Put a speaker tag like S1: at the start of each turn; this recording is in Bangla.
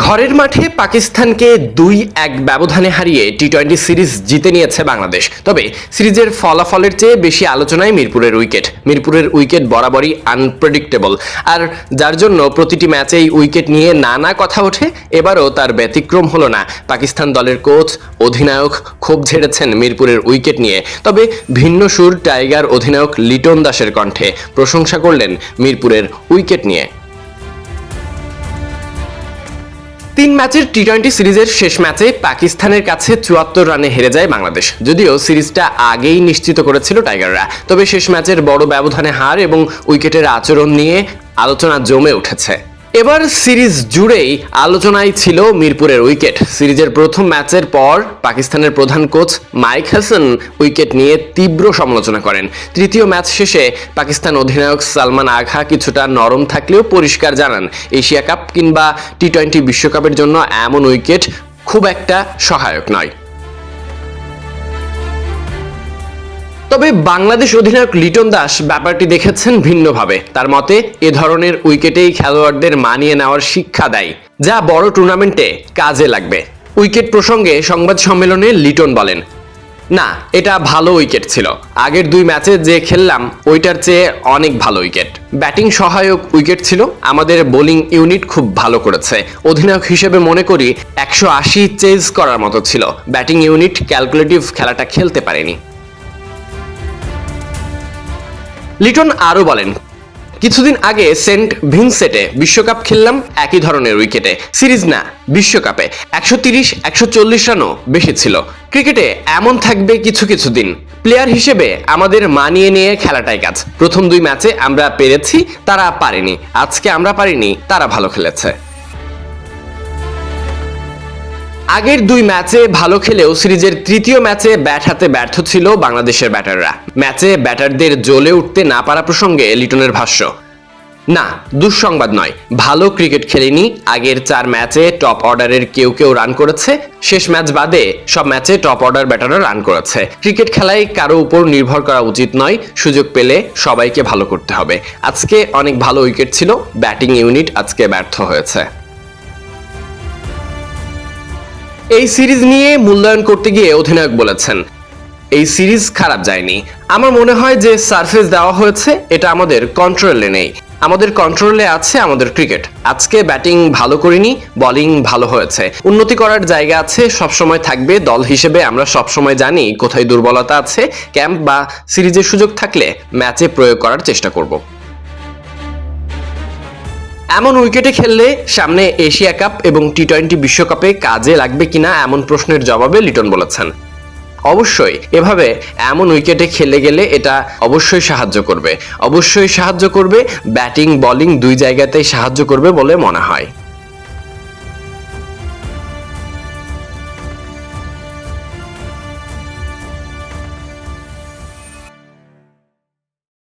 S1: ঘরের মাঠে পাকিস্তানকে দুই এক ব্যবধানে হারিয়ে টি টোয়েন্টি সিরিজ জিতে নিয়েছে বাংলাদেশ। তবে সিরিজের ফলাফলের চেয়ে বেশি আলোচনায় মিরপুরের উইকেট। মিরপুরের উইকেট বরাবরই আনপ্রেডিক্টেবল আর যার জন্য প্রতিটি ম্যাচেই উইকেট নিয়ে নানা কথা ওঠে, এবারও তার ব্যতিক্রম হলো না। পাকিস্তান দলের কোচ, অধিনায়ক ক্ষোভ ঝেড়েছেন মিরপুরের উইকেট নিয়ে। তবে ভিন্ন সুর টাইগার অধিনায়ক লিটন দাসের কণ্ঠে প্রশংসা করলেন মিরপুরের উইকেট নিয়ে। তিন ম্যাচের টি টোয়েন্টি সিরিজের শেষ ম্যাচে পাকিস্তানের কাছে চুয়াত্তর রানে হেরে যায় বাংলাদেশ। যদিও সিরিজটা আগেই নিশ্চিত করেছিল টাইগাররা। তবে শেষ ম্যাচের বড় ব্যবধানে হার এবং উইকেটের আচরণ নিয়ে আলোচনা জমে উঠেছে। এবার সিরিজ জুড়েই আলোচনায় ছিল মিরপুরের উইকেট। সিরিজের প্রথম ম্যাচের পর পাকিস্তানের প্রধান কোচ মাইক হাসান উইকেট নিয়ে তীব্র সমালোচনা করেন। তৃতীয় ম্যাচ শেষে পাকিস্তান অধিনায়ক সালমান আঘা কিছুটা নরম থাকলেও পরিষ্কার জানান, এশিয়া কাপ কিংবা টি টোয়েন্টি বিশ্বকাপের জন্য এমন উইকেট খুব একটা সহায়ক নয়। তবে বাংলাদেশ অধিনায়ক লিটন দাস ব্যাপারটি দেখেছেন ভিন্নভাবে। তার মতে, এ ধরনের উইকেটেই খেলোয়াড়দের মানিয়ে নেওয়ার শিক্ষা দেয়, যা বড় টুর্নামেন্টে কাজে লাগবে। উইকেট প্রসঙ্গে সংবাদ সম্মেলনে লিটন বলেন, না, এটা ভালো উইকেট ছিল। আগের দুই ম্যাচে যে খেললাম, ওইটার চেয়ে অনেক ভালো উইকেট। ব্যাটিং সহায়ক উইকেট ছিল। আমাদের বোলিং ইউনিট খুব ভালো করেছে। অধিনায়ক হিসেবে মনে করি, একশো আশি চেজ করার মতো ছিল। ব্যাটিং ইউনিট ক্যালকুলেটিভ খেলাটা খেলতে পারেনি। লিটন আরও বলেন, কিছুদিন আগে সেন্ট ভিনসেটে বিশ্বকাপ খেললাম একই ধরনের উইকেটে। সিরিজ না, বিশ্বকাপে। একশো তিরিশ, একশো চল্লিশ রানও বেশি ছিল। ক্রিকেটে এমন থাকবে কিছু কিছু দিন। প্লেয়ার হিসেবে আমাদের মানিয়ে নিয়ে খেলাটাই কাজ। প্রথম দুই ম্যাচে আমরা পেরেছি, তারা পারেনি। আজকে আমরা পারিনি, তারা ভালো খেলেছে। আগের দুই ম্যাচে ভালো খেলেও সিরিজের তৃতীয় ম্যাচে ব্যাট হাতে ব্যর্থ ছিল বাংলাদেশের ব্যাটাররা। ম্যাচে ব্যাটারদের জ্বলে উঠতে না পারা প্রসঙ্গে লিটনের ভাষ্য। না, দুঃসংবাদ নয়। ভালো ক্রিকেট খেলেনি, আগের চার ম্যাচে টপ অর্ডারের কেউ কেউ রান করেছে। শেষ ম্যাচ বাদে সব ম্যাচে টপ অর্ডার ব্যাটাররা রান করেছে। ক্রিকেট খেলায় কারও উপর নির্ভর করা উচিত নয়, সুযোগ পেলে সবাইকে ভালো করতে হবে। আজকে অনেক ভালো উইকেট ছিল, ব্যাটিং ইউনিট আজকে ব্যর্থ হয়েছে। এই সিরিজ নিয়ে মূল্যায়ন করতে গিয়ে অধিনায়ক বলেছেন, এই সিরিজ খারাপ যায়নি। আমার মনে হয় যে সারফেস দেওয়া হয়েছে, এটা আমাদের কন্ট্রোলে নেই। আমাদের কন্ট্রোলে আছে আমাদের ক্রিকেট আজকে ব্যাটিং ভালো করিনি বোলিং ভালো হয়েছে। উন্নতি করার জায়গা আছে, সবসময় থাকবে। দল হিসেবে আমরা সবসময় জানি কোথায় দুর্বলতা আছে। ক্যাম্প বা সিরিজের সুযোগ থাকলে ম্যাচে প্রয়োগ করার চেষ্টা করব। এমন উইকেটে খেললে সামনে এশিয়া কাপ এবং টি টোয়েন্টি বিশ্বকাপে কাজে লাগবে কিনা এমন প্রশ্নের জবাবে লিটন বলেছেন। অবশ্যই, এভাবে এমন উইকেটে খেলে গেলে এটা অবশ্যই সাহায্য করবে। অবশ্যই সাহায্য করবে, ব্যাটিং, বলিং দুই জায়গাতেই সাহায্য করবে বলে মনে হয়।